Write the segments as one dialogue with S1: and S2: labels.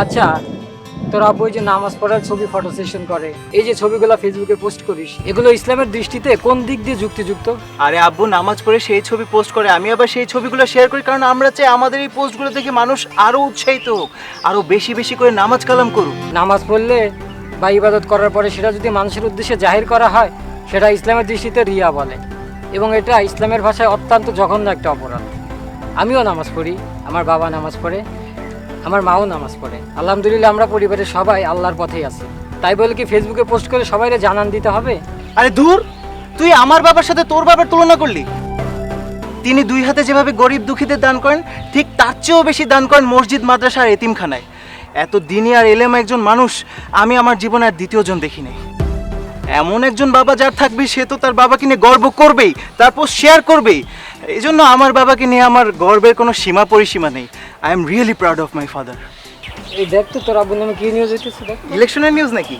S1: আচ্ছা তোর আব্বু যে নামাজ পড়ার ছবি ফটো সেশন করে। এই যে ছবিগুলো ফেসবুকে পোস্ট করিস এগুলো ইসলামের দৃষ্টিতে কোন দিক দিয়ে যুক্তিযুক্ত?
S2: আরে আব্বু নামাজ পড়ে সেই ছবি পোস্ট করে আমি আবার সেই ছবিগুলো শেয়ার করি কারণ আমরা চাই আমাদের এই পোস্টগুলো দেখে মানুষ আরও উৎসাহিত হোক আরও বেশি বেশি করে নামাজ কালাম করুক।
S1: নামাজ পড়লে বা ইবাদত করার পরে সেটা যদি মানুষের উদ্দেশ্যে জাহির করা হয় সেটা ইসলামের দৃষ্টিতে রিয়া বলে। এবং এটা ইসলামের ভাষায় অত্যন্ত জঘন্য একটা অপরাধ। আমিও নামাজ পড়ি আমার বাবা নামাজ পড়ে আমার মাও নামাজ পড়ে। আলহামদুলিল্লাহ আমরা পরিবারের সবাই আল্লাহর পথেই আছি। তাই বলে কি ফেসবুকে পোস্ট করে সবাইকে জানান দিতে হবে?
S2: আরে দূর! তুই আমার বাবার সাথে তোর বাবার তুলনা করলি। তিনি দুই হাতে যেভাবে গরিব দুঃখীদের দান করেন, ঠিক তার চেয়েও বেশি দান করেন মসজিদ, মাদ্রাসা আর এতিমখানায়। এত দিনই আর এলেম একজন মানুষ, আমি আমার জীবনে আর দ্বিতীয়জন দেখিনি। এমন একজন বাবা যার থাকবে সে তো তার বাবাকে নিয়ে গর্ব করবেই তারপর শেয়ার করবেই। এই জন্য আমার বাবাকে নিয়ে আমার গর্বের কোনো সীমা পরিসীমা নেই। I am really proud of my father
S1: এই দেখ তো তোর আবুল নামে কি নিউজ হইতেছে দেখ
S2: ইলেকশনের নিউজ নাকি?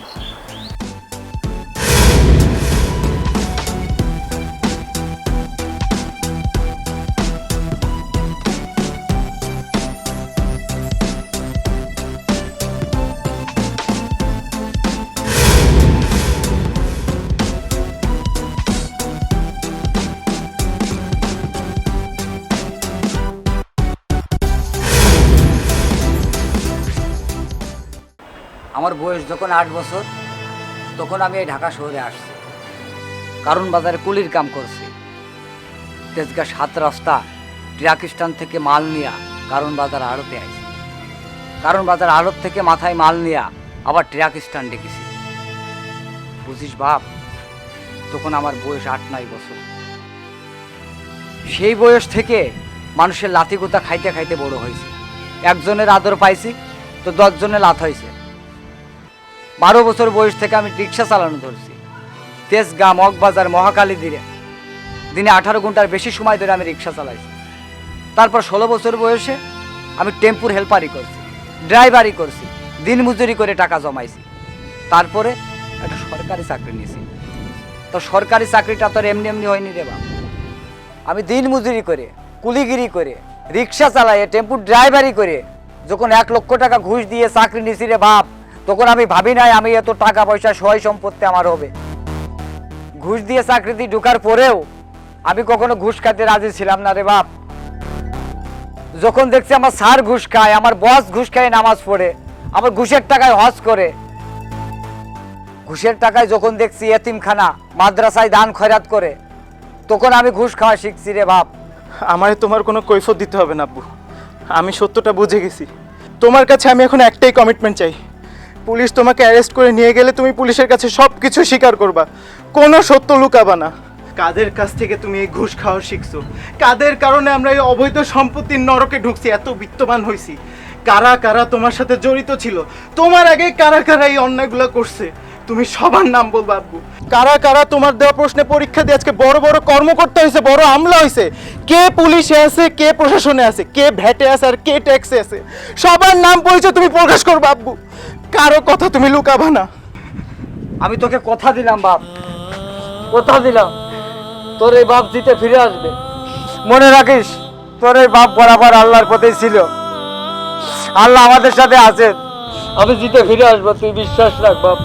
S3: আমার বয়স যখন আট বছর, তখন আমি এই ঢাকা শহরে আসছি। কারণ বাজারে কুলির কাম করছি। তেজগা সাত রাস্তা, ট্রাক স্ট্যান্ড থেকে মাল নিয়া কারণ বাজার আড়তে আইছি। কারণ বাজার আড়ত থেকে মাথায় মাল নিয়া আবার ট্রাক স্ট্যান্ডে গেছি। বুঝিস বাপ, তখন আমার বয়স আট নয় বছর। সেই বয়স থেকে মানুষের লাথি গোতা খাইতে খাইতে বড় হয়েছে। একজনের আদর পাইছি, তো দশজনের লাথ হয়েছে। বারো বছর বয়স থেকে আমি রিক্সা চালানো ধরছি। তেজগাঁ মগবাজার মহাকালী দিনে। দিনে আঠারো ঘণ্টার বেশি সময় ধরে আমি রিক্সা চালাইছি। তারপর ষোলো বছর বয়সে আমি টেম্পুর হেল্পারই করছি ড্রাইভারই করছি, দিন মজুরি করে টাকা জমাইছি। তারপরে একটা সরকারি চাকরি নিয়েছি। তো সরকারি চাকরিটা তো আর এমনি এমনি হয়নি রে বাপ। আমি দিন মজুরি করে, কুলিগিরি করে, রিক্সা চালাইয়ে টেম্পুর ড্রাইভারি করে, যখন এক লক্ষ টাকা ঘুষ দিয়ে চাকরি নিছি রে বাপ তখন আমি ভাবি নাই আমি এত টাকা পয়সা সহায় সম্পত্তি আমার হবে। ঘুষ দিয়ে চাকরিতে ঢুকার পরেও আমি কখনো ঘুষ খাতে রাজি ছিলাম না রে বাপ। যখন দেখছি আমার স্যার ঘুষ খায়, আমার বস ঘুষ খায়, নামাজ পড়ে, আমার ঘুষের টাকায় হজ করে। ঘুষের টাকায় যখন দেখছি এতিমখানা, মাদ্রাসায় দান খয়রাত করে, তখন আমি ঘুষ খাওয়া শিখছি রে বাপ।
S2: আমায় তোমার কোনো কৈফত দিতে হবে না আব্বু। আমি সত্যটা বুঝে গেছি। তোমার কাছে আমি এখন একটাই কমিটমেন্ট চাই। পুলিশ তোমাকে অ্যারেস্ট করে নিয়ে গেলে তুমি পুলিশের কাছে সব কিছু স্বীকার করবা। কোনো সত্য লুকাবা না। কাদের কাছ থেকে তুমি এই ঘুষ খাওয়া শিখছো? কাদের কারণে আমরা এই অবৈধ সম্পত্তির নরকে ঢুকছি? এত বিত্তবান হয়েছি কারা কারা তোমার সাথে জড়িত ছিল? তোমার আগে কারা কারা এই অন্যায়গুলো করছে? তুমি সবার নাম বলবা আব্বু। কারা কারা তোমার দেওয়া প্রশ্নে পরীক্ষা দিয়ে আজকে বড় বড় কর্মকর্তা হয়েছে বড় আমলা হয়েছে কে পুলিশে আছে কে প্রশাসনে আছে কে ভ্যাটে আছে আর কে ট্যাক্সে আছে সবার নাম পরিচয় তুমি প্রকাশ করবে আব্বু। কারও কথা তুমি লুকাবা না।
S3: আমি তোকে কথা দিলাম বাপ। কথা দিলাম। তোর এই বাপ জিতে ফিরে আসবে। মনে রাখিস তোর এই বাপ বরাবর আল্লাহর পথেই ছিল। আল্লাহ আমাদের সাথে আছেন আমি জিতে ফিরে আসব তুই বিশ্বাস রাখ বাপ।